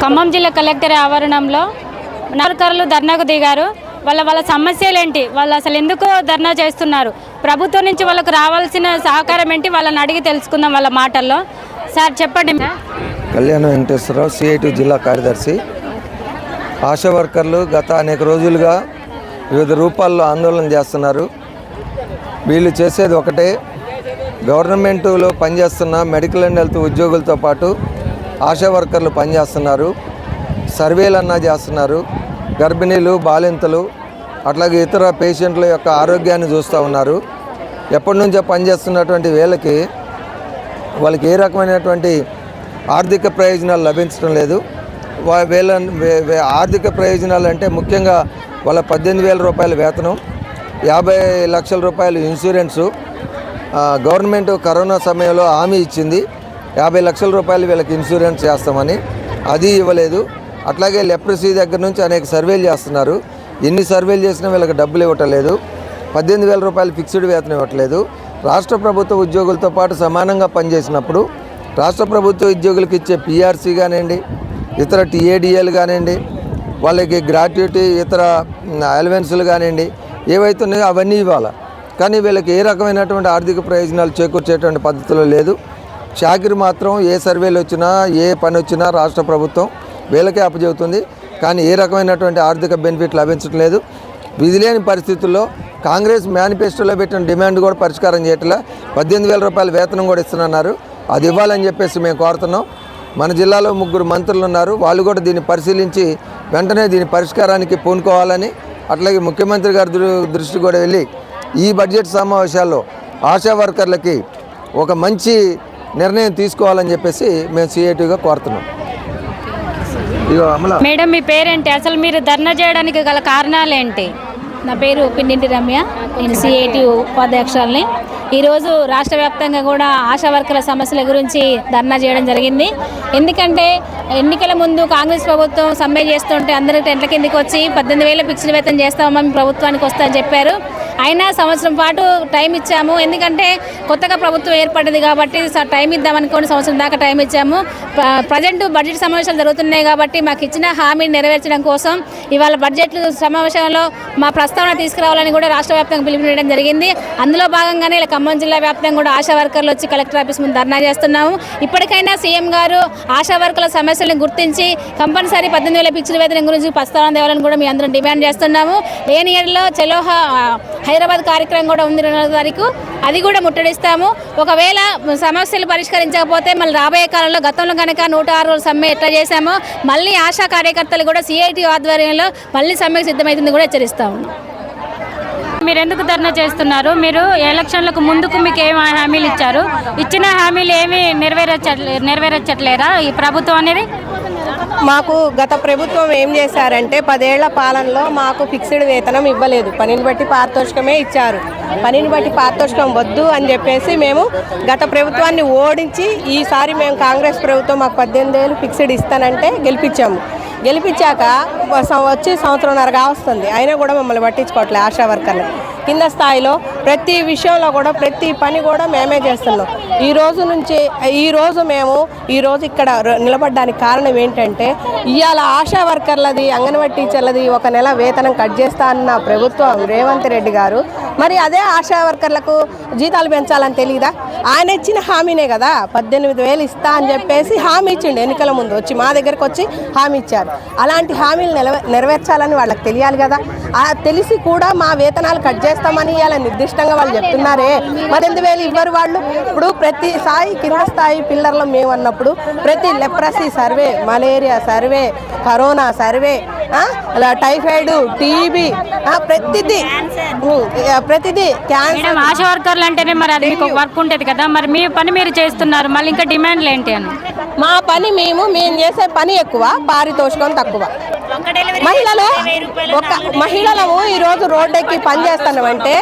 ఖమ్మం జిల్లా కలెక్టర్ ఆవరణంలో నాయకులు ధర్నాకు దిగారు. వాళ్ళ వాళ్ళ సమస్యలు ఏంటి వాళ్ళు అసలు ఎందుకు ధర్నా చేస్తున్నారు? ప్రభుత్వం నుంచి వాళ్ళకు రావాల్సిన సహకారం ఏంటి? వాళ్ళని అడిగి తెలుసుకుందాం వాళ్ళ మాటల్లో. సార్ చెప్పండి. కళ్యాణ వెంకటేశ్వరరావు సిఐటి జిల్లా కార్యదర్శి. ఆశా వర్కర్లు గత అనేక రోజులుగా వివిధ రూపాల్లో ఆందోళన చేస్తున్నారు. వీళ్ళు చేసేది ఒకటే గవర్నమెంట్లో పనిచేస్తున్న మెడికల్ అండ్ హెల్త్ ఉద్యోగులతో పాటు ఆశా వర్కర్లు పనిచేస్తున్నారు సర్వేలన్నా చేస్తున్నారు గర్భిణీలు బాలింతలు అట్లాగే ఇతర పేషెంట్ల యొక్క ఆరోగ్యాన్ని చూస్తూ ఉన్నారు. ఎప్పటి నుంచో పనిచేస్తున్నటువంటి వీళ్ళకి వాళ్ళకి ఏ రకమైనటువంటి ఆర్థిక ప్రయోజనాలు లభించడం లేదు. వా- వీళ్ళ ఆర్థిక ప్రయోజనాలు అంటే ముఖ్యంగా వాళ్ళ పద్దెనిమిది వేల రూపాయల వేతనం యాభై లక్షల రూపాయలు ఇన్సూరెన్సు గవర్నమెంట్ కరోనా సమయంలో హామీ ఇచ్చింది. యాభై లక్షల రూపాయలు వీళ్ళకి ఇన్సూరెన్స్ చేస్తామని. అది ఇవ్వలేదు. అట్లాగే లెప్రసీ దగ్గర నుంచి అనేక సర్వేలు చేస్తున్నారు. ఎన్ని సర్వేలు చేసినా వీళ్ళకి డబ్బులు ఇవ్వటలేదు. పద్దెనిమిది వేల రూపాయలు ఫిక్స్డ్ వేతనం ఇవ్వట్లేదు. రాష్ట్ర ప్రభుత్వ ఉద్యోగులతో పాటు సమానంగా పనిచేసినప్పుడు రాష్ట్ర ప్రభుత్వ ఉద్యోగులకు ఇచ్చే పిఆర్సీ కానివ్వండి ఇతర టీఏడిఏలు కానివ్వండి వాళ్ళకి గ్రాట్యుటీ ఇతర అలవెన్సులు కానివ్వండి ఏవైతే ఉన్నాయో అవన్నీ ఇవ్వాలి? కానీ వీళ్ళకి ఏ రకమైనటువంటి ఆర్థిక ప్రయోజనాలు చేకూర్చేటువంటి పద్ధతిలో లేదు. షాకిర్ మాత్రం ఏ సర్వేలు వచ్చినా ఏ పని వచ్చినా రాష్ట్ర ప్రభుత్వం వీళ్ళకే అప్పచెబుతుంది. కానీ ఏ రకమైనటువంటి ఆర్థిక బెనిఫిట్ లభించడం లేదు. విధిలేని పరిస్థితుల్లో కాంగ్రెస్ మేనిఫెస్టోలో పెట్టిన డిమాండ్ కూడా పరిష్కారం చేయట్లే. పద్దెనిమిది వేల రూపాయల వేతనం కూడా ఇస్తున్నారు అది ఇవ్వాలని చెప్పేసి మేము కోరుతున్నాం. మన జిల్లాలో ముగ్గురు మంత్రులు ఉన్నారు. వాళ్ళు కూడా దీన్ని పరిశీలించి వెంటనే దీని పరిష్కారానికి పూనుకోవాలని అట్లాగే ముఖ్యమంత్రి గారి దృష్టి కూడా వెళ్ళి ఈ బడ్జెట్ సమావేశాల్లో ఆశా వర్కర్లకి ఒక మంచి నిర్ణయం తీసుకోవాలని చెప్పేసి మేము సిఐటిగా కోరుతున్నాం. ఇగో అమల. మేడం మీ పేరేంటి? అసలు మీరు ధర్నా చేయడానికి గల కారణాలు ఏంటి నా పేరు పిండింటి రమ్య. నేను సిఐటి ఉపాధ్యక్షురాలని. ఈరోజు రాష్ట్ర వ్యాప్తంగా కూడా ఆశా వర్కర్ల సమస్యల గురించి ధర్నా చేయడం జరిగింది. ఎందుకంటే ఎన్నికల ముందు కాంగ్రెస్ ప్రభుత్వం సమ్మె చేస్తుంటే అందరూ టెంట్ల కిందకి వచ్చి పద్దెనిమిది వేల ఫిక్స్డ్ వేతనం చేస్తామని ప్రభుత్వానికి వస్తామని చెప్పారు. అయినా సంవత్సరం పాటు టైం ఇచ్చాము. ఎందుకంటే కొత్తగా ప్రభుత్వం ఏర్పడింది కాబట్టి స- టైం ఇద్దామనుకోని సంవత్సరం దాకా టైం ఇచ్చాము. ప్రజెంట్ బడ్జెట్ సమావేశాలు జరుగుతున్నాయి కాబట్టి మాకు ఇచ్చిన హామీని నెరవేర్చడం కోసం ఇవాళ బడ్జెట్ సమావేశంలో మా ప్రస్తావన తీసుకురావాలని కూడా రాష్ట్ర వ్యాప్తంగా పిలుపునివ్వడం జరిగింది. అందులో భాగంగానే ఇలా ఖమ్మం జిల్లా వ్యాప్తంగా కూడా ఆశా వర్కర్లు వచ్చి కలెక్టర్ ఆఫీస్ ముందు ధర్నా చేస్తున్నాము. ఇప్పటికైనా సీఎం గారు ఆశా వర్కర్ల సమస్యలను గుర్తించి కంపల్సరీ పద్దెనిమిది వేల పిక్చర్ వేతనం గురించి ప్రస్తావన తేవాలని కూడా మీ అందరం డిమాండ్ చేస్తున్నాము. లేని ఇయర్లో చెలోహ హైదరాబాద్ కార్యక్రమం కూడా ఉంది రెండవ తారీఖు. అది కూడా ముట్టడిస్తాము. ఒకవేళ సమస్యలు పరిష్కరించకపోతే మళ్ళీ రాబోయే కాలంలో గతంలో కనుక నూట ఆరు రోజుల సమ్మె ఎట్లా చేశామో మళ్ళీ ఆశా కార్యకర్తలు కూడా సిఐటి ఆధ్వర్యంలో మళ్ళీ సమ్మెకు సిద్ధమవుతుంది కూడా హెచ్చరిస్తా ఉన్నాం. మీరు ఎందుకు ధర్నా చేస్తున్నారు? మీరు ఎలక్షన్లకు ముందుకు మీకు ఏం హామీలు ఇచ్చారు? ఇచ్చిన హామీలు ఏమి నెరవేర్చట్లే నెరవేర్చట్లేరా ఈ ప్రభుత్వం అనేది? మాకు గత ప్రభుత్వం ఏం చేశారంటే పదేళ్ళ పాలనలో మాకు ఫిక్స్డ్ వేతనం ఇవ్వలేదు. పనిని బట్టి పారితోషికమే ఇచ్చారు. పనిని బట్టి పారితోషికం వద్దు అని చెప్పేసి మేము గత ప్రభుత్వాన్ని ఓడించి ఈసారి మేము కాంగ్రెస్ ప్రభుత్వం మాకు పద్దెనిమిది వేలు ఫిక్స్డ్ ఇస్తానంటే గెలిపించాము. గెలిపించాక వచ్చి సంవత్సరంన్నరగా వస్తుంది. అయినా కూడా మమ్మల్ని పట్టించుకోవట్లేదు ఆశా వర్కర్లు. కింద స్థాయిలో ప్రతి విషయంలో కూడా ప్రతి పని కూడా మేమే చేస్తున్నాం. ఈ రోజు నుంచి ఈ రోజు మేము ఈ రోజు ఇక్కడ నిలబడడానికి కారణం ఏంటంటే ఇవాళ ఆశా వర్కర్లది అంగన్వాడీ టీచర్లది ఒక నెల వేతనం కట్ చేస్తా అన్న ప్రభుత్వం రేవంత్ రెడ్డి గారు. మరి అదే ఆశా వర్కర్లకు జీతాలు పెంచాలని తెలియదా ఆయన ఇచ్చిన హామీనే కదా పద్దెనిమిది వేలు ఇస్తా అని చెప్పేసి హామీ ఇచ్చిండు ఎన్నికల ముందు. వచ్చి మా దగ్గరకు వచ్చి హామీ ఇచ్చారు. అలాంటి హామీలు నెరవేర్చాలని వాళ్ళకి తెలియాలి కదా. ఆ తెలిసి కూడా మా వేతనాలు కట్ చేస్తామని ఇలా నిర్దిష్టంగా వాళ్ళు చెప్తున్నారే. మరి ఎందు వేలు ఇవ్వరు వాళ్ళు? ఇప్పుడు ప్రతి స్థాయి కింద స్థాయి పిల్లర్లో మేము అన్నప్పుడు ప్రతి leprosy survey malaria survey corona survey ఆ, అలా టైఫాయిడ్ టీబీ ప్రతిదీ ప్రతిదీ క్యాన్సర్ ఆశ ఆశా వర్కర్లు అంటేనే మరి అది వర్క్ ఉంటుంది కదా. మరి మీ పని మీరు చేస్తున్నారు. మళ్ళీ ఇంకా డిమాండ్లు ఏంటి అని? మా పని మేము మేము చేసే పని ఎక్కువ పారితోషికం తక్కువ. మహిళలు ఒక మహిళలము ఈరోజు రోడ్డెక్కి పని చేస్తున్నామంటే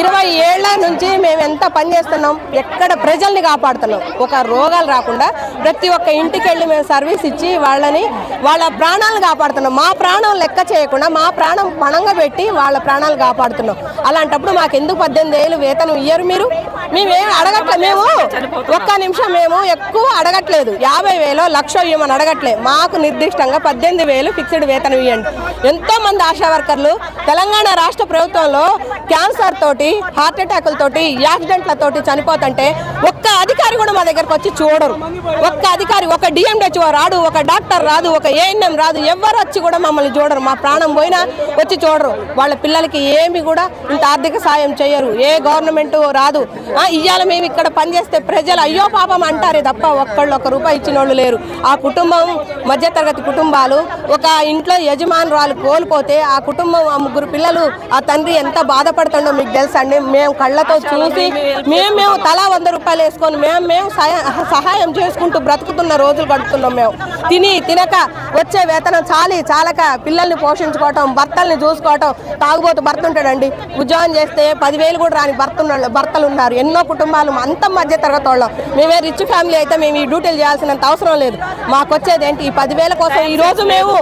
ఇరవై ఏళ్ళ నుంచి మేము ఎంత పని చేస్తున్నాం ఎక్కడ ప్రజల్ని కాపాడుతున్నాం ఒక రోగాలు రాకుండా ప్రతి ఒక్క ఇంటికి వెళ్ళి మేము సర్వీస్ ఇచ్చి వాళ్ళని వాళ్ళ ప్రాణాలను కాపాడుతున్నాం. మా ప్రాణం లెక్క చేయకుండా మా ప్రాణం పణంగా పెట్టి వాళ్ళ ప్రాణాలు కాపాడుతున్నాం. అలాంటప్పుడు మాకు ఎందుకు పద్దెనిమిది ఏళ్ళు వేతనం ఇయ్యరు మీరు? మేమేం అడగట్లేదు మేము ఒక్క నిమిషం మేము ఎక్కువ అడగట్లేదు. యాభై వేలు లక్ష ఇవ్వమని అడగట్లే. మాకు నిర్దిష్టంగా పద్దెనిమిది వేలు ఫిక్స్డ్ వేతనం ఇవ్వండి ఎంతో మంది ఆశా వర్కర్లు తెలంగాణ రాష్ట్ర ప్రభుత్వంలో క్యాన్సర్ తోటి హార్ట్ అటాకులతోటి యాక్సిడెంట్లతోటి చనిపోతుంటే ఒక్క అధికారి కూడా మా దగ్గరకు వచ్చి చూడరు. ఒక్క అధికారి ఒక డిఎంహెచ్ఓ రాడు ఒక డాక్టర్ రాదు ఒక ఏఎన్ఎం రాదు ఎవరు వచ్చి కూడా మమ్మల్ని చూడరు. మా ప్రాణం పోయినా వచ్చి చూడరు. వాళ్ళ పిల్లలకి ఏమి కూడా ఇంత ఆర్థిక సాయం చేయరు. ఏ గవర్నమెంట్ రాదు. ఆ, మేము ఇక్కడ పనిచేస్తే ప్రజలు అయ్యో పాపం అంటారే తప్ప ఒక్కళ్ళు ఒక రూపాయి ఇచ్చిన వాళ్ళు లేరు. ఆ కుటుంబం మధ్యతరగతి కుటుంబాలు ఒక ఇంట్లో యజమానురాలు కోల్పోతే ఆ కుటుంబం ఆ ముగ్గురు పిల్లలు ఆ తండ్రి ఎంత బాధపడుతుండో మీకు తెలుసా అండి? మేము కళ్ళతో చూసి మేము మేము తలా వంద రూపాయలు వేసుకొని మేము మేము సహాయ- చేసుకుంటూ బ్రతుకుతున్న రోజులు గడుపుతున్నాం మేము. తిని తినక వచ్చే వేతనం చాలి చాలక పిల్లల్ని పోషించుకోవటం భర్తల్ని చూసుకోవటం తాగుబోతు భర్త ఉంటాడండి. ఉద్యోగం చేస్తే పదివేలు కూడా రాని భర్త భర్తలు ఉన్నారు. ఎన్నో కుటుంబాలు అంత మధ్య తరగతి వాళ్ళం. మేమే రిచ్ ఫ్యామిలీ అయితే మేము ఈ డ్యూటీలు చేయాల్సినంత అవసరం లేదు. మాకు వచ్చేది ఏంటి ఈ పదివేల కోసం ఈ రోజు మేము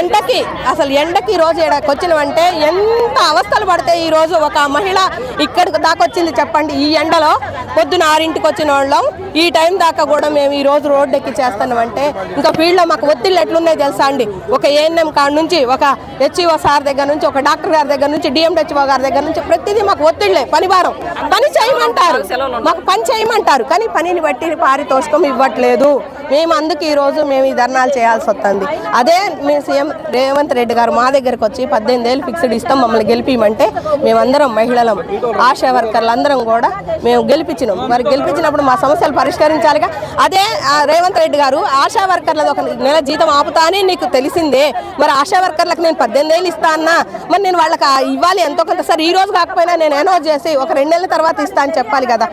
ఎండకి అసలు ఎండకి ఈ రోజు ఈడకి వచ్చినామంటే ఎంత అవస్థలు పడితే ఈ రోజు ఒక మహిళ ఇక్కడికి దాకా వచ్చింది చెప్పండి. ఈ ఎండలో పొద్దున ఆరింటికి వచ్చిన వాళ్ళం. ఈ టైం దాకా కూడా మేము ఈ రోజు రోడ్డు ఎక్కి చేస్తున్నామంటే ఇంకా ఫీల్డ్లో మాకు ఒత్తిళ్ళు ఎట్లున్నాయి తెలుసా అండి? ఒక ఏఎన్ఎం కాడ నుంచి ఒక హెచ్ఈఓ సార్ దగ్గర నుంచి ఒక డాక్టర్ గారి దగ్గర నుంచి డిఎంహెచ్ఓ గారి దగ్గర నుంచి ప్రతిదీ మాకు ఒత్తిళ్ళే పని భారం పని చేయమంటారు. మాకు పని చేయమంటారు. కానీ పనిని బట్టి పారితోషికం ఇవ్వట్లేదు. మేము అందుకు ఈరోజు మేము ఈ ధర్నాలు చేయాల్సి వస్తుంది. అదే మీ సీఎం రేవంత్ రెడ్డి గారు మా దగ్గరకు వచ్చి పద్దెనిమిది ఏళ్ళు ఫిక్స్డ్ ఇస్తాం మమ్మల్ని గెలిపిమంటే మేమందరం మహిళలం ఆశా వర్కర్లు అందరం కూడా మేము గెలిపించినాం. మరి గెలిపించినప్పుడు మా సమస్యలు పరిష్కరించాలిగా. అదే ఆ, రేవంత్ రెడ్డి గారు ఆశా వర్కర్లది ఒక నెల జీతం ఆపుతా అని నీకు తెలిసిందే. మరి ఆశా వర్కర్లకు నేను పద్దెనిమిది ఏళ్ళు ఇస్తా అన్నా మరి నేను వాళ్ళకి ఇవ్వాలి ఎంతో కొంత. సరే ఈ రోజు కాకపోయినా నేను అనౌన్స్ చేసి ఒక రెండు నెలల తర్వాత ఇస్తా అని చెప్పాలి కదా.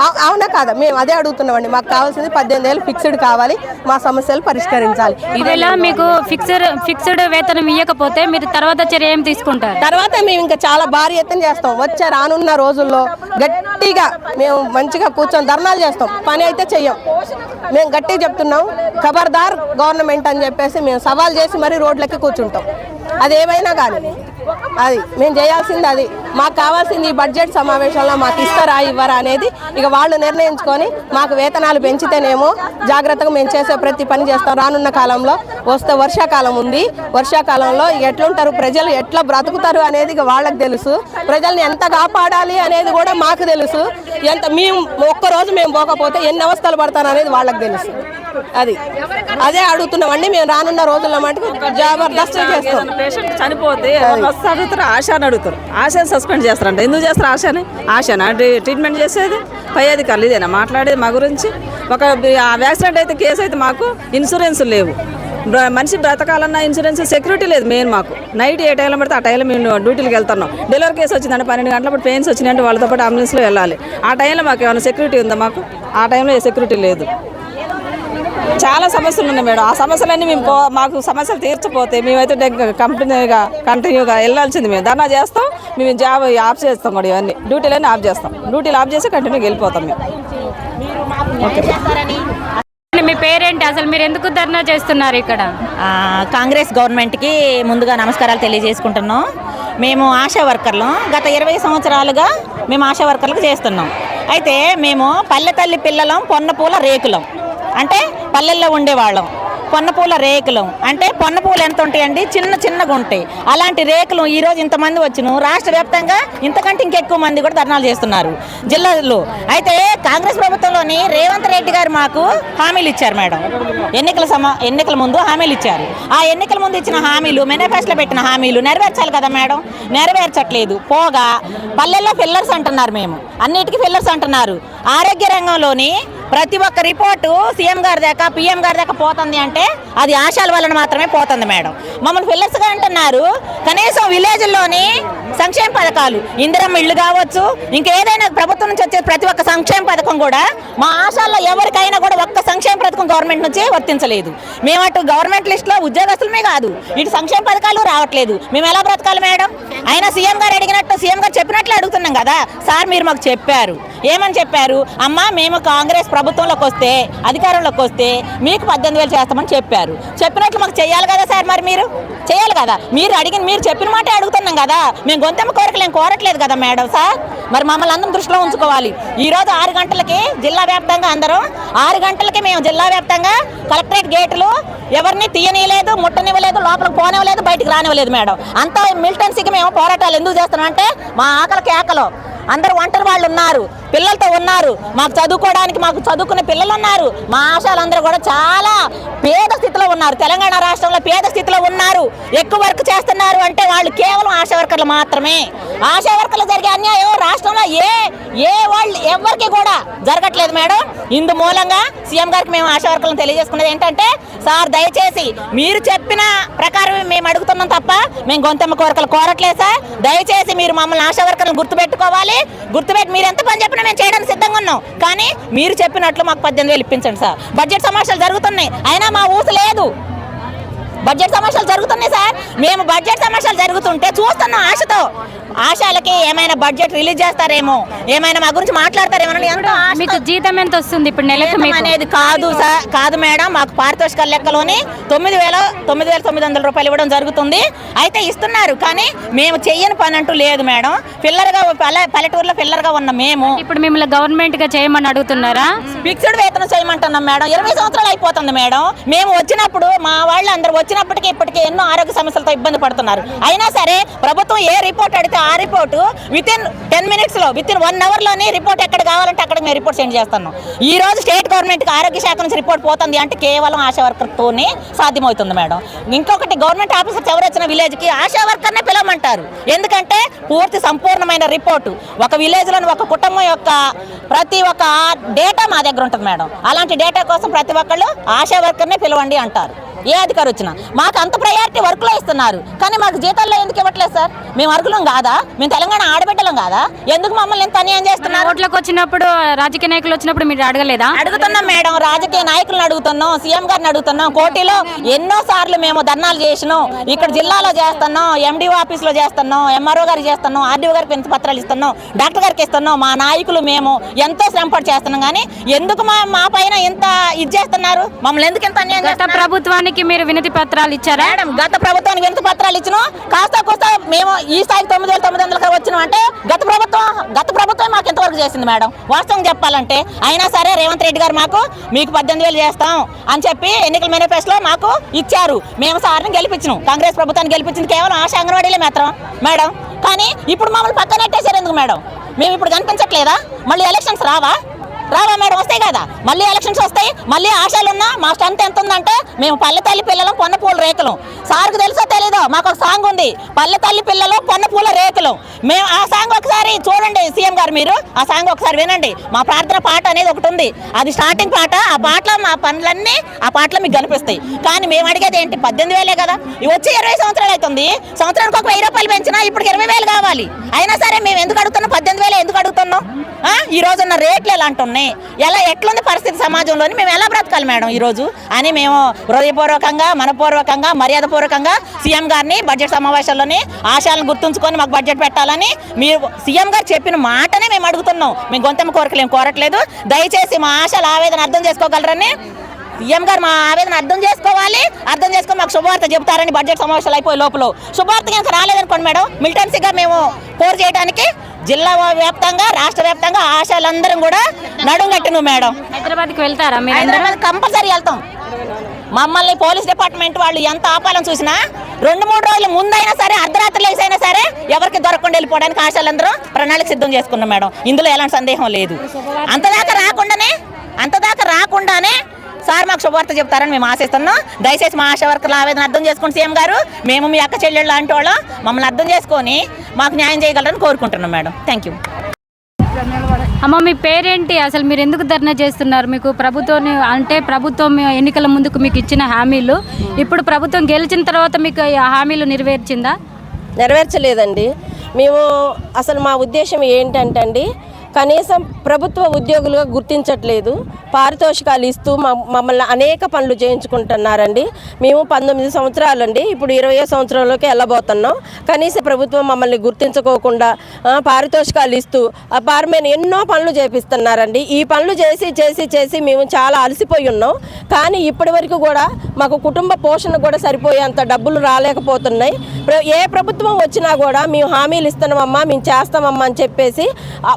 అవు- అవునా కాదా? మేము అదే అడుగుతున్నామండి. మాకు కావాల్సింది పద్దెనిమిది ఏళ్ళు ఫిక్స్డ్ కావాలి. మా సమస్యలు పరిష్కరించాలి. ఒకవేళ మీకు ఫిక్స్డ్ ఫిక్స్డ్ వేతనం ఇవ్వకపోతే మీరు తర్వాత చర్య ఏం తీసుకుంటారు? తర్వాత మేము ఇంకా చాలా భారీ ఎత్తున చేస్తాం. వచ్చే రానున్న రోజుల్లో గట్టిగా మేము మంచిగా కూర్చొని ధర్నాలు చేస్తాం. పని అయితే చెయ్యం. మేము గట్టిగా చెప్తున్నాం ఖబర్దార్ గవర్నమెంట్ అని చెప్పేసి మేము సవాల్ చేసి మరీ రోడ్లకి కూర్చుంటాం. అది ఏమైనా కానీ. అది మేము చేయాల్సింది అది. మాకు కావాల్సింది ఈ బడ్జెట్ సమావేశంలో మాకు ఇస్తారా ఇవ్వరా అనేది ఇక వాళ్ళు నిర్ణయించుకొని మాకు వేతనాలు పెంచితేనేమో జాగ్రత్తగా మేము చేసే ప్రతి పని చేస్తాం. రానున్న కాలంలో వస్తే వర్షాకాలం ఉంది. వర్షాకాలంలో ఎట్లుంటారు ప్రజలు ఎట్లా బ్రతుకుతారు అనేది ఇక వాళ్ళకి తెలుసు. ప్రజల్ని ఎంత కాపాడాలి అనేది కూడా మాకు తెలుసు. ఎంత మేము ఒక్కరోజు మేము పోకపోతే ఎన్ని అవస్థలు పడతారు అనేది వాళ్ళకి తెలుసు. అది. అదే అడుగుతున్నామండి మేము రానున్న రోజుల్లో మటుకు జబర్దస్త్ చేస్తాం. పేషెంట్ చనిపోతే ఫస్ట్ అడుగుతారు ఆశ అని అడుగుతారు. ఆశని సస్పెండ్ చేస్తారంట. ఎందుకు చేస్తారు ఆశని? ఆశనా. ట్రీ- ట్రీట్మెంట్ చేసేది పై అధికారులు. ఇదేనా? మాట్లాడేది మా గురించి. ఒక యాక్సిడెంట్ అయితే కేసు అయితే మాకు ఇన్సూరెన్స్ లేవు. మనిషి బ్రతకాలన్న ఇన్సూరెన్స్ సెక్యూరిటీ లేదు మెయిన్ మాకు. నైట్ ఏ టైంలో పడితే ఆ టైంలో మేము డ్యూటీకి వెళ్తున్నాం. డెలివరీ కేసు వచ్చిందంటే పన్నెండు గంటలప్పుడు పెయిన్స్ వచ్చినాయంటే వాళ్ళతో పాటు అంబులెన్స్లో వెళ్ళాలి. ఆ టైంలో మాకు ఏమైనా సెక్యూరిటీ ఉందా మాకు? ఆ టైంలో ఏ సెక్యూరిటీ లేదు. చాలా సమస్యలు ఉన్నాయి మేడం. ఆ సమస్యలన్నీ మేము పో- మాకు సమస్యలు తీర్చపోతే మేమైతే కంపెనీగా కంటిన్యూగా వెళ్ళాల్సింది మేము. ధర్నా చేస్తాం మేము జాబ్ ఆఫ్ చేస్తాం కూడా ఇవన్నీ. డ్యూటీలన్నీ ఆఫ్ చేస్తాం. డ్యూటీలు ఆఫ్ చేసి కంటిన్యూగా వెళ్ళిపోతాం మేము. మీ పేరేంటి? అసలు మీరు ఎందుకు ధర్నా చేస్తున్నారు ఇక్కడ? కాంగ్రెస్ గవర్నమెంట్కి ముందుగా నమస్కారాలు తెలియజేసుకుంటున్నాం. మేము ఆశా వర్కర్లం. గత ఇరవై సంవత్సరాలుగా మేము ఆశా వర్కర్లకు చేస్తున్నాం. అయితే మేము పల్లె తల్లి పిల్లలం పొన్నపూల రేకులం. అంటే పల్లెల్లో ఉండేవాళ్ళం. పొన్నపూల రేకులు. అంటే పొన్నపూలు ఎంత ఉంటాయండి? చిన్న చిన్నగా ఉంటాయి. అలాంటి రేకులు ఈ రోజు ఇంతమంది వచ్చిన. రాష్ట్ర వ్యాప్తంగా ఇంతకంటే ఇంకెక్కువ మంది కూడా ధర్నాలు చేస్తున్నారు. జిల్లాలో. అయితే కాంగ్రెస్ ప్రభుత్వంలోని రేవంత్ రెడ్డి గారు మాకు హామీలు ఇచ్చారు మేడం. ఎన్నికల సమా ఎన్నికల ముందు హామీలు ఇచ్చారు. ఆ ఎన్నికల ముందు ఇచ్చిన హామీలు మేనిఫెస్టోలో పెట్టిన హామీలు నెరవేర్చాలి కదా మేడం? నెరవేర్చట్లేదు. పోగా పల్లెల్లో ఫిల్లర్స్ అంటున్నారు మేము. అన్నిటికీ ఫిల్లర్స్ అంటున్నారు. ఆరోగ్య రంగంలోని ప్రతి ఒక్క రిపోర్టు సీఎం గారి దాకా పిఎం గారి దాకా పోతుంది అంటే అది ఆశాల వలన మాత్రమే పోతుంది మేడం. మమ్మల్ని ఫిల్లర్స్గా అంటున్నారు. కనీసం విలేజ్లోని సంక్షేమ పథకాలు. ఇందిరమ్మ ఇళ్ళు కావచ్చు ఇంకేదైనా ప్రభుత్వం నుంచి వచ్చే ప్రతి ఒక్క సంక్షేమ పథకం కూడా మా ఆశాల్లో ఎవరికైనా కూడా ఒక్క సంక్షేమ పథకం గవర్నమెంట్ నుంచి వర్తించలేదు. మేము అటు గవర్నమెంట్ లిస్ట్లో ఉద్యోగస్తులమే కాదు ఇటు సంక్షేమ పథకాలు రావట్లేదు. మేము ఎలా బ్రతకాలి మేడం? అయినా సీఎం గారు అడిగినట్టు సీఎం గారు చెప్పినట్లు అడుగుతున్నాం కదా. సార్ మీరు మాకు చెప్పారు. ఏమని చెప్పారు? అమ్మా మేము కాంగ్రెస్ ప్రభుత్వంలోకి వస్తే అధికారంలోకి వస్తే మీకు పద్దెనిమిది వేలు చేస్తామని చెప్పారు. చెప్పినట్లు మాకు చేయాలి కదా సార్ మరి మీరు? చేయాలి కదా. మీరు అడిగిన మీరు చెప్పిన మాట అడుగుతున్నాం కదా. మేము గొంతెమ్మ కోరికలు ఏం కోరట్లేదు కదా మేడం సార్? మరి మమ్మల్ని అందరం దృష్టిలో ఉంచుకోవాలి. ఈ రోజు ఆరు గంటలకి జిల్లా వ్యాప్తంగా అందరం ఆరు గంటలకి మేము జిల్లా వ్యాప్తంగా కలెక్టరేట్ గేట్లు ఎవరిని తీయనివ్వలేదు ముట్టనివ్వలేదు లోపలికి పోనివ్వలేదు బయటకు రానివ్వలేదు మేడం. అంతా మిలిటెన్సీకి మేము పోరాటాలు ఎందుకు చేస్తున్నాం అంటే మా ఆకలికి ఆకలు. అందరూ ఒంటరి వాళ్ళు ఉన్నారు పిల్లలతో ఉన్నారు. మాకు చదువుకోవడానికి మాకు చదువుకునే పిల్లలు ఉన్నారు. మా ఆశాలందరూ కూడా చాలా పేద స్థితిలో ఉన్నారు. తెలంగాణ రాష్ట్రంలో పేద స్థితిలో ఉన్నారు. ఎక్కువ వర్క్ చేస్తున్నారు అంటే వాళ్ళు కేవలం ఆశా వర్కర్లు మాత్రమే. ఆశా వర్కర్లు జరిగే అన్యాయం రాష్ట్రంలో ఏ ఏ వాళ్ళు ఎవరికి కూడా జరగట్లేదు మేడం. ఇందు మూలంగా సీఎం గారికి మేము ఆశా వర్కర్లను తెలియజేసుకున్నది ఏంటంటే సార్ దయచేసి మీరు చెప్పిన ప్రకారం మేము అడుగు మేము గొంతమ్మ కోరికలు కోరట్లేదు సార్. దయచేసి మీరు మమ్మల్ని ఆశా వర్కర్లను గుర్తుపెట్టుకోవాలి. గుర్తుపెట్టి మీరు ఎంత పని చెప్పినా మేము చేయడానికి సిద్ధంగా ఉన్నాం. కానీ మీరు చెప్పినట్లు మాకు పద్దెనిమిది వేలు ఇప్పించండి సార్. బడ్జెట్ సమస్యలు జరుగుతున్నాయి. అయినా మా ఊసు లేదు. బడ్జెట్ సమస్యలు జరుగుతున్నాయి సార్. మేము బడ్జెట్ సమస్యలు జరుగుతుంటే చూస్తున్నాం ఆశతో. ఆశాలకి ఏమైనా బడ్జెట్ రిలీజ్ చేస్తారేమో ఏమైనా మా గురించి మాట్లాడతారేమో ఎంతో మీకు జీతం ఎంత వస్తుంది ఇప్పుడు నెలకు అనేది కాదు సార్ కాదు మేడం మాకు పారితోషికాల లెక్కలోని తొమ్మిది వేల తొమ్మిది వేల తొమ్మిది వందల రూపాయలు ఇవ్వడం జరుగుతుంది. అయితే ఇస్తున్నారు కానీ మేము చెయ్యని పని అంటూ లేదు మేడం. పిల్లర్గా పల్లె పల్లెటూరులో పిల్లర్గా ఉన్న మేము. ఇప్పుడు మిమ్మల్ని గవర్నమెంట్గా చేయమని అడుగుతున్నారా? ఫిక్స్డ్ వేతనం చేయమంటున్నాం మేడం. ఇరవై సంవత్సరాలు అయిపోతుంది మేడం. మేము వచ్చినప్పుడు మా వాళ్ళు అందరూ వచ్చినప్పటికీ ఇప్పటికీ ఎన్నో ఆరోగ్య సమస్యలతో ఇబ్బంది పడుతున్నారు. అయినా సరే ప్రభుత్వం ఏ రిపోర్ట్ అడిగితే ఆ రిపోర్టు విత్ ఇన్ టెన్ మినిట్స్లో విత్ ఇన్ వన్ అవర్లోనే రిపోర్ట్ ఎక్కడ కావాలంటే అక్కడ మేము రిపోర్ట్ సెండ్ చేస్తున్నాం ఈ రోజు స్టేట్ గవర్నమెంట్కి ఆరోగ్య శాఖ నుంచి రిపోర్ట్ పోతుంది అంటే కేవలం ఆశా వర్కర్తోనే సాధ్యమవుతుంది మేడం. ఇంకొకటి గవర్నమెంట్ ఆఫీసర్స్ ఎవరు వచ్చిన విలేజ్కి ఆశా వర్కర్నే పిలవమంటారు. ఎందుకంటే పూర్తి సంపూర్ణమైన రిపోర్టు. ఒక విలేజ్లోని ఒక కుటుంబం యొక్క ప్రతి ఒక్క డేటా మా దగ్గర ఉంటుంది మేడం. అలాంటి డేటా కోసం ప్రతి ఒక్కళ్ళు ఆశా వర్కర్నే పిలవండి అంటారు. ఏ అధికారి వచ్చినా. మాకు అంత ప్రయారిటీ వర్క్లో ఇస్తున్నారు. కానీ మాకు జీతాల్లో ఎందుకు ఇవ్వట్లేదు సార్? మేము అర్హులం కాదా? మేము తెలంగాణ ఆడబిడ్డలం కాదా? ఎందుకు మమ్మల్ని ఇంత అన్యాయం చేస్తున్నారు? ఓట్లకు వచ్చినప్పుడు రాజకీయ నాయకులు వచ్చినప్పుడు మీరు అడగలేదా? అడుగుతున్నాం మేడం రాజకీయ నాయకులను అడుగుతున్నాం సీఎం గారిని అడుగుతున్నాం. కోటిలో ఎన్నో సార్లు మేము ధర్నాలు చేసినాం. ఇక్కడ జిల్లాలో చేస్తున్నాం ఎండిఓ ఆఫీస్లో చేస్తున్నాం ఎంఆర్ఓ గారికి చేస్తున్నాం ఆర్డీఓ గారికి వినతి పత్రాలు ఇస్తున్నాం డాక్టర్ గారికి ఇస్తున్నాం. మా నాయకులు మేము ఎంతో శ్రమపడి చేస్తున్నాం. కానీ ఎందుకు మా మా పైన ఇంత ఇది చేస్తున్నారు? మమ్మల్ని ఎందుకు ఇంత అన్యాయం చేస్తున్నారు? ప్రభుత్వానికి మీరు వినతి పత్రాలు ఇచ్చారా? మేడం గత ప్రభుత్వానికి వినతి పత్రాలు ఇచ్చినాం? కాస్త కోస్త మేము ఈ స్థాయికి తొమ్మిది వేల తొమ్మిది వందలకి వచ్చినాం అంటే గత ప్రభుత్వం గత ప్రభుత్వం మాకు ఎంతవరకు చేసింది మేడం? వాస్తవం చెప్పాలంటే అయినా సరే రేవంత్ రెడ్డి గారు మాకు మీకు పద్దెనిమిది వేలు చేస్తాం అని చెప్పి ఎన్నికల మేనిఫెస్టోలో మాకు ఇచ్చారు. మేము సార్ని గెలిపించినాం. కాంగ్రెస్ ప్రభుత్వాన్ని గెలిపించింది కేవలం ఆశ అంగన్వాడీలే మాత్రం మేడం. కానీ ఇప్పుడు మమ్మల్ని పక్కనెట్టేశారు ఎందుకు మేడం? మేము ఇప్పుడు కనిపించట్లేదా? మళ్ళీ ఎలక్షన్స్ రావా? రావా మేడం వస్తాయి కదా? మళ్ళీ ఎలక్షన్స్ వస్తాయి మళ్ళీ ఆశలు ఉన్నా మా స్ట్రెంత్ ఎంత ఉందంటే మేము పల్లె తల్లి పిల్లలం పొన్న పూల రేకులు. సార్కు తెలుసో తెలీదో? మాకు ఒక సాంగ్ ఉంది. పల్లె తల్లి పిల్లలు పొన్న పూల రేకులు. మేము ఆ సాంగ్ ఒకసారి చూడండి సీఎం గారు మీరు. ఆ సాంగ్ ఒకసారి వినండి. మా ప్రార్థన పాట అనేది ఒకటి ఉంది. అది స్టార్టింగ్ పాట. ఆ పాటలో మా పనులన్నీ ఆ పాటలో మీకు కనిపిస్తాయి. కానీ మేము అడిగేది ఏంటి? పద్దెనిమిది వేలే కదా? వచ్చి ఇరవై సంవత్సరాలు అవుతుంది. సంవత్సరానికి ఒక వెయ్యి రూపాయలు పెంచినా ఇప్పుడు ఇరవై వేలు కావాలి. అయినా సరే మేము ఎందుకు అడుగుతున్నాం? పద్దెనిమిది వేలు ఎందుకు అడుగుతున్నాం? ఈ రోజున్న రేట్లు ఎలాంటి ఉన్నాయి? ఎలా ఎట్లుంది పరిస్థితి సమాజంలోని మేము ఎలా బ్రతకాలి మేడం ఈ రోజు అని మేము హృదయపూర్వకంగా మనపూర్వకంగా మర్యాదపూర్వకంగా సీఎం గారిని బడ్జెట్ సమావేశాల్లోని ఆశాలను గుర్తుంచుకొని మాకు బడ్జెట్ పెట్టాలని మీరు సీఎం గారు చెప్పిన మాటనే మేము అడుగుతున్నాం. మేము గొంతెమ్మ కోరికలేం కోరట్లేదు. దయచేసి మా ఆశలు ఆవేదన అర్థం చేసుకోగలరని సీఎం గారు మా ఆవేదన అర్థం చేసుకోవాలి. అర్థం చేసుకొని మాకు శుభవార్త చెబుతారని బడ్జెట్ సమావేశాలు అయిపోయే లోపల. శుభవార్త కనుక రాలేదనుకోండి మేడం మిలిటెన్సీగా మేము పోరు చేయడానికి జిల్లా వ్యాప్తంగా రాష్ట్ర వ్యాప్తంగా ఆశాలందరం కూడా నడుంగట్టును మేడం. హైదరాబాద్కి వెళ్తారా హైదరాబాద్ కంపల్సరీ వెళ్తాం. మమ్మల్ని పోలీస్ డిపార్ట్మెంట్ వాళ్ళు ఎంత ఆపాలని చూసినా రెండు మూడు రోజుల ముందైనా సరే అర్ధరాత్రి లేసైనా సరే ఎవరికి దొరకకుండా వెళ్ళిపోవడానికి ఆశాలందరూ ప్రణాళిక సిద్ధం చేసుకున్నాం మేడం. ఇందులో ఎలాంటి సందేహం లేదు. అంతదాకా రాకుండానే అంతదాకా రాకుండానే సార్ మాకు శుభవార్త చెప్తారని మేము ఆశిస్తున్నాం. దయచేసి మా ఆశా వర్కర్ల ఆవేదన అర్థం చేసుకోండి సీఎం గారు. మేము మీ అక్క చెల్లెళ్ళు లాంటి వాళ్ళం. మమ్మల్ని అర్థం చేసుకొని మాకు న్యాయం చేయగలరని కోరుకుంటున్నాం మేడం. థ్యాంక్ యూ అమ్మ మీ పేరేంటి? అసలు మీరు ఎందుకు ధర్నా చేస్తున్నారు? మీకు ప్రభుత్వం అంటే ప్రభుత్వం ఎన్నికల ముందుకు మీకు ఇచ్చిన హామీలు. ఇప్పుడు ప్రభుత్వం గెలిచిన తర్వాత మీకు ఆ హామీలు నెరవేర్చిందా? నెరవేర్చలేదండి. మేము అసలు మా ఉద్దేశం ఏంటంటే అండి కనీసం ప్రభుత్వ ఉద్యోగులుగా గుర్తించట్లేదు. పారితోషికాలు ఇస్తూ మమ్మల్ని అనేక పనులు చేయించుకుంటున్నారండి. మేము పంతొమ్మిది సంవత్సరాలండి. ఇప్పుడు ఇరవై సంవత్సరంలోకి వెళ్ళబోతున్నాం. కనీసం ప్రభుత్వం మమ్మల్ని గుర్తించుకోకుండా పారితోషికాలు ఇస్తూ ఆ పారమైన ఎన్నో పనులు చేపిస్తున్నారండి. ఈ పనులు చేసి చేసి చేసి మేము చాలా అలసిపోయి ఉన్నాం. కానీ ఇప్పటి వరకు కూడా మాకు కుటుంబ పోషణ కూడా సరిపోయేంత డబ్బులు రాలేకపోతున్నాయి. ఏ ప్రభుత్వం వచ్చినా కూడా మేము హామీలు ఇస్తున్నామమ్మా మేము చేస్తామమ్మా అని చెప్పేసి ఆ,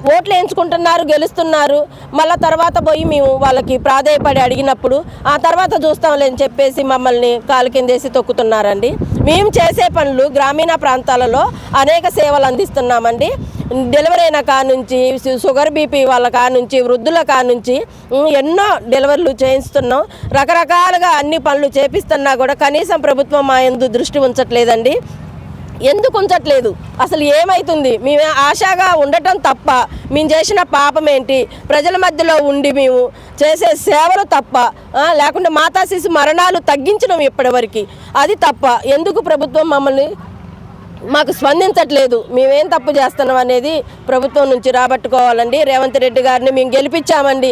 వేయించుకుంటున్నారు గెలుస్తున్నారు. మళ్ళీ తర్వాత పోయి మేము వాళ్ళకి ప్రాధేయపడి అడిగినప్పుడు ఆ తర్వాత చూస్తాంలే అని చెప్పేసి మమ్మల్ని కాలు కిందేసి తొక్కుతున్నారండి. మేము చేసే పనులు గ్రామీణ ప్రాంతాలలో అనేక సేవలు అందిస్తున్నామండి. డెలివరీ అయిన కా నుంచి షుగర్ బీపీ వాళ్ళ కా నుంచి వృద్ధుల కా నుంచి ఎన్నో డెలివరీలు చేయిస్తున్నాం. రకరకాలుగా అన్ని పనులు చేపిస్తున్నా కూడా కనీసం ప్రభుత్వం మా ఎందు దృష్టి ఉంచట్లేదండి. ఎందుకు ఉంచట్లేదు? అసలు ఏమైతుంది? మేము ఆశగా ఉండటం తప్ప మేము చేసిన పాపం ఏంటి ప్రజల మధ్యలో ఉండి మేము చేసే సేవలు తప్ప లేకుంటే మాతా శిశు మరణాలు తగ్గించడం ఇప్పటివరకు. అది తప్ప ఎందుకు ప్రభుత్వం మమ్మల్ని మాకు స్పందించట్లేదు. మేమేం తప్పు చేస్తున్నాం అనేది ప్రభుత్వం నుంచి రాబట్టుకోవాలండి. రేవంత్ రెడ్డి గారిని మేము గెలిపించామండి.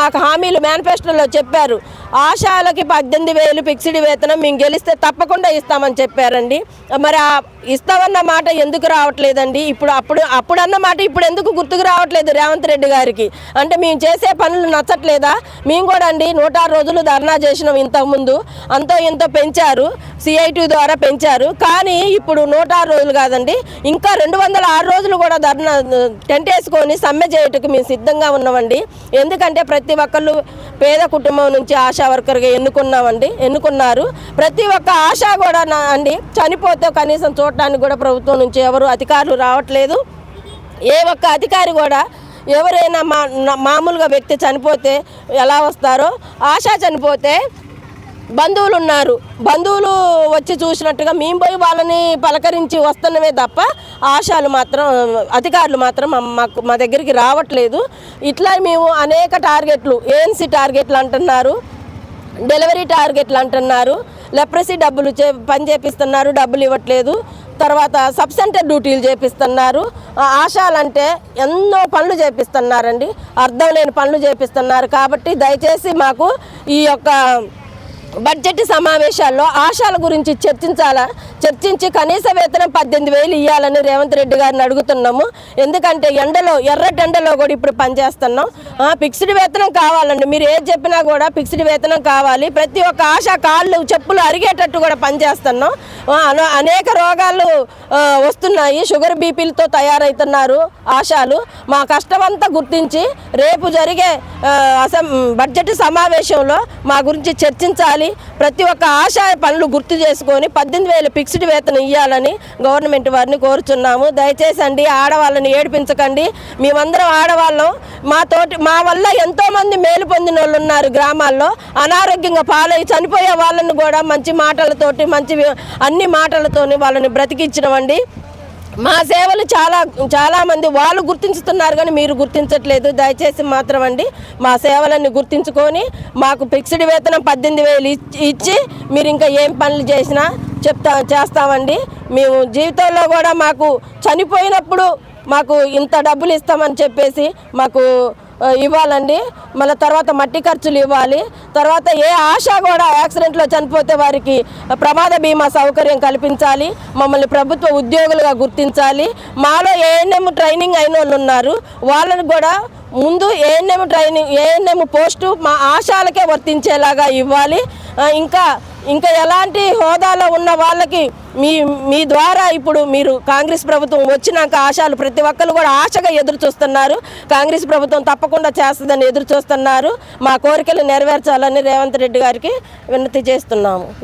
మాకు హామీలు మేనిఫెస్టోలో చెప్పారు. ఆశాలకి పద్దెనిమిది వేలు ఫిక్స్డ్ వేతనం మేము గెలిస్తే తప్పకుండా ఇస్తామని చెప్పారండి. మరి ఆ ఇస్తామన్న మాట ఎందుకు రావట్లేదండి? ఇప్పుడు అప్పుడు అప్పుడన్న మాట ఇప్పుడు ఎందుకు గుర్తుకు రావట్లేదు రేవంత్ రెడ్డి గారికి? అంటే మేము చేసే పనులు నచ్చట్లేదా? మేము కూడా అండి నూట ఆరు రోజులు ధర్నా చేసినాం ఇంతకుముందు. అంతో ఇంతో పెంచారు. సిఐటి ద్వారా పెంచారు. కానీ ఇప్పుడు నూట ఆరు రోజులు కాదండి. ఇంకా రెండు వందల ఆరు రోజులు కూడా ధర్నా టెంట్ వేసుకొని సమ్మె చేయటకు మేము సిద్ధంగా ఉన్నామండి. ఎందుకంటే ప్రతి ఒక్కళ్ళు పేద కుటుంబం నుంచి ఆశా వర్కర్గా ఎన్నుకున్నామండి ఎన్నుకున్నారు. ప్రతి ఒక్క ఆశ కూడా నా అండి చనిపోతే కనీసం చూడటానికి కూడా ప్రభుత్వం నుంచి ఎవరు అధికారులు రావట్లేదు. ఏ ఒక్క అధికారి కూడా ఎవరైనా మా మామూలుగా వ్యక్తి చనిపోతే ఎలా వస్తారో ఆశ చనిపోతే బంధువులు ఉన్నారు. బంధువులు వచ్చి చూసినట్టుగా మేము పోయి వాళ్ళని పలకరించి వస్తున్నవే తప్ప ఆశాలు మాత్రం అధికారులు మాత్రం మాకు మా దగ్గరికి రావట్లేదు. ఇట్లా మేము అనేక టార్గెట్లు ఏఎన్సీ టార్గెట్లు అంటున్నారు. డెలివరీ టార్గెట్లు అంటున్నారు. లెప్రసీ డబ్బులు చే పని చేపిస్తున్నారు డబ్బులు ఇవ్వట్లేదు. తర్వాత సబ్ సెంటర్ డ్యూటీలు చేపిస్తున్నారు. ఆశాలంటే ఎన్నో పనులు చేపిస్తున్నారండి. అర్థం లేని పనులు చేపిస్తున్నారు. కాబట్టి దయచేసి మాకు ఈ యొక్క బడ్జెట్ సమావేశాల్లో ఆశాల గురించి చర్చించాలా? చర్చించి కనీస వేతనం పద్దెనిమిది వేలు ఇవ్వాలని రేవంత్ రెడ్డి గారిని అడుగుతున్నాము. ఎందుకంటే ఎండలో ఎర్రటి ఎండలో కూడా ఇప్పుడు పనిచేస్తున్నాం. ఫిక్స్డ్ వేతనం కావాలండి. మీరు ఏది చెప్పినా కూడా ఫిక్స్డ్ వేతనం కావాలి. ప్రతి ఒక్క ఆశ కాళ్ళు చెప్పులు అరిగేటట్టు కూడా పనిచేస్తున్నాం. అనేక రోగాలు వస్తున్నాయి. షుగర్ బీపీలతో తయారవుతున్నారు ఆశాలు. మా కష్టమంతా గుర్తించి రేపు జరిగే ఆ, బడ్జెట్ సమావేశంలో మా గురించి చర్చించాలి ప్రతి ఒక్క ఆశా పనులు గుర్తు చేసుకొని పద్దెనిమిది వేలు ఫిక్స్డ్ వేతనం ఇవ్వాలని గవర్నమెంట్ వారిని కోరుచున్నాము. దయచేసి అండి ఆడవాళ్ళని ఏడిపించకండి. మేమందరం ఆడవాళ్ళం. మా తోటి మా వల్ల ఎంతోమంది మేలు పొందిన వాళ్ళు ఉన్నారు గ్రామాల్లో. అనారోగ్యంగా పాలై చనిపోయే వాళ్ళని కూడా మంచి మాటలతోటి మంచి అన్ని మాటలతోని వాళ్ళని బ్రతికించడం మా సేవలు చాలా చాలా మంది వాళ్ళు గుర్తించుతున్నారు కానీ మీరు గుర్తించట్లేదు. దయచేసి మాత్రం అండి మా సేవలన్నీ గుర్తించుకొని మాకు ఫిక్స్డ్ వేతనం పద్దెనిమిది వేలు ఇచ్చి- ఇచ్చి మీరు ఇంకా ఏం పనులు చేసినా చెప్తా చేస్తామండి. మేము జీవితంలో కూడా మాకు చనిపోయినప్పుడు మాకు ఇంత డబ్బులు ఇస్తామని చెప్పేసి మాకు ఇవ్వాలండి. మళ్ళీ తర్వాత మట్టి ఖర్చులు ఇవ్వాలి. తర్వాత ఏ ఆశ కూడా యాక్సిడెంట్లో చనిపోతే వారికి ప్రమాద బీమా సౌకర్యం కల్పించాలి. మమ్మల్ని ప్రభుత్వ ఉద్యోగులుగా గుర్తించాలి. మాలో ఏఎన్ఎం ట్రైనింగ్ అయిన వాళ్ళు ఉన్నారు. వాళ్ళని కూడా ముందు ఏఎన్ఎం ట్రైనింగ్ ఏఎన్ఎం పోస్టు మా ఆశాలకే వర్తించేలాగా ఇవ్వాలి. ఇంకా ఇంకా ఎలాంటి హోదాలో ఉన్న వాళ్ళకి మీ మీ ద్వారా ఇప్పుడు మీరు కాంగ్రెస్ ప్రభుత్వం వచ్చినాక ఆశాలు ప్రతి ఒక్కరు కూడా ఆశగా ఎదురు చూస్తున్నారు కాంగ్రెస్ ప్రభుత్వం తప్పకుండా చేస్తుందని ఎదురు చూస్తున్నారు మా కోరికలు నెరవేర్చాలని రేవంత్ రెడ్డి గారికి విన్నతి చేస్తున్నాము.